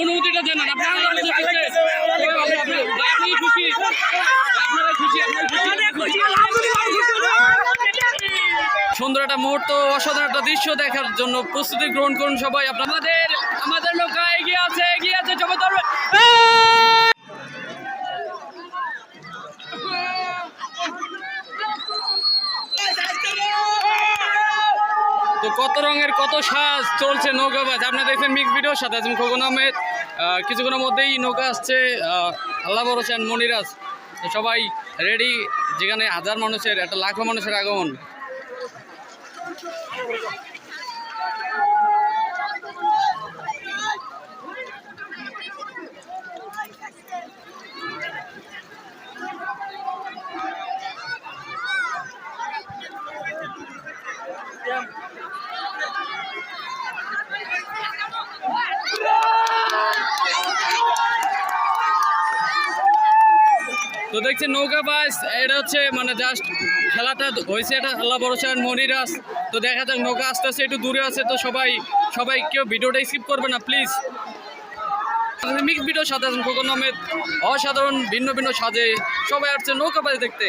অনুমতিটা দেন সুন্দর একটা মুহূর্ত, অসাধারণ একটা দৃশ্য দেখার জন্য প্রস্তুতি গ্রহণ করুন সবাই। আপনাদের, আমাদের লোক এগিয়ে আছে এগিয়ে আছে তো কত রঙের কত সাজ চলছে নৌকাবাজ আপনারা দেখছেন মিক্স ভিডিও সাথে আছেন খোকন আহমেদ। কিছুক্ষণের মধ্যেই নৌকা আসছে আল্লাহ বরসেন মনিরাজ। সবাই রেডি যেখানে হাজার মানুষের, একটা লাখো মানুষের আগমন। তো দেখছি নৌকা বাস, এটা হচ্ছে মানে জাস্ট খেলাটা হয়েছে, এটা আল্লাহ ভরসার মনিরাজ তো দেখা যাক, নৌকা আস্তে আস্তে একটু দূরে আছে, তো সবাই সবাই কেউ ভিডিওটা স্কিপ করবে না প্লিজ মিক্স ভিডিও আছেন খোকন আহমেদ, অসাধারণ, ভিন্ন ভিন্ন সাজে সবাই আসছে নৌকা বাস দেখতে।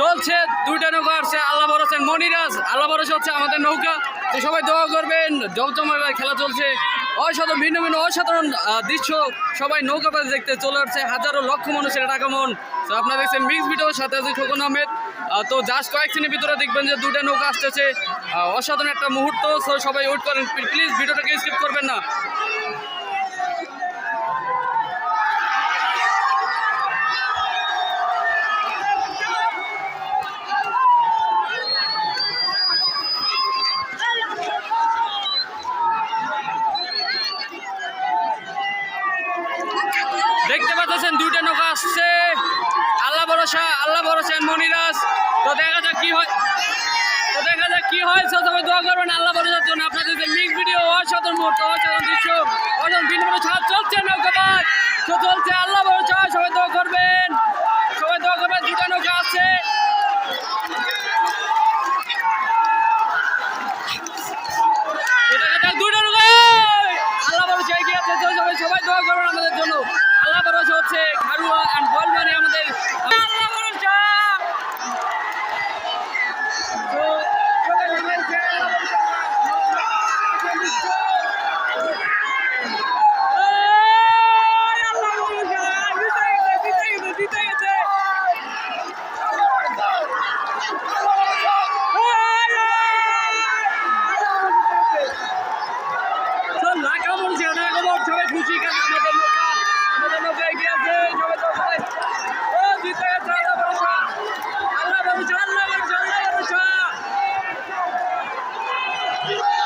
চলছে, দুইটা নৌকা আসছে, আল্লাহ ভরসেন মনিরাজ, আল্লাহ ভরসা হচ্ছে আমাদের নৌকা। তো সবাই দোয়া করবেন জমজমার খেলা চলছে। অসাধারণ, ভিন্ন ভিন্ন অসাধারণ দৃশ্য সবাই নৌকা পাশে দেখতে চলে আসছে। হাজারো লক্ষ মানুষের আগমন তো আপনারা দেখছেন মিক্স ভিডিও, সাথে আছে খোকন আহমেদ। তো জাস্ট কয়েক শ্রেণির ভিতরে দেখবেন যে দুইটা নৌকা আসতেছে। অসাধারণ একটা মুহূর্ত। সবাই ওয়েট করেন। প্লিজ ভিডিওটাকে স্কিপ করবেন না। দেখতে পাচ্ছেন দুইটা নৌকা আসছে। আল্লাহ ভরসা আল্লাহ ভরসা মনিরাজ। তো দেখা যাক কি হয় তো দেখা যাক কি হয়। সবাই দোয়া করবেন, আল্লাহ ভরসার জন্য আপনাদের যে মিক্স ভিডিও, অসাধারণ মুহূর্ত, অসাধারণ দৃশ্য, অসাধারণ ভিন্ন ছাদ চলছে নৌকাবাজ তো চলছে, আল্লাহ ভরসা, সবাই দোয়া করবেন। সবাই দোয়া করবেন দুটা নৌকা আছে দুইটা নৌকা। আল্লাহ ভরসা, এগিয়ে আছে। সবাই দোয়া করবেন আমাদের জন্য। আল্লাহ হচ্ছে খারুয়া অ্যান্ড বলমানি আমাদের Yeah!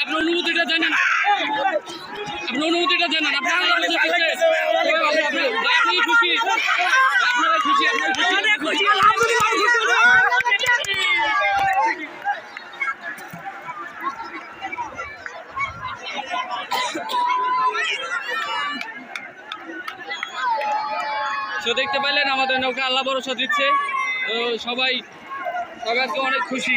আপনার অনুমতিটা জানেন? আপনার অনুমতিটা জানেন? আপনার আপনি- খুশি আপনারা খুশি। আপনারা খুশি তো দেখতে পাইলেন আমাদের নৌকা আল্লাহ ভরসা দিচ্ছে। তো সবাই সবাই আজকে অনেক খুশি।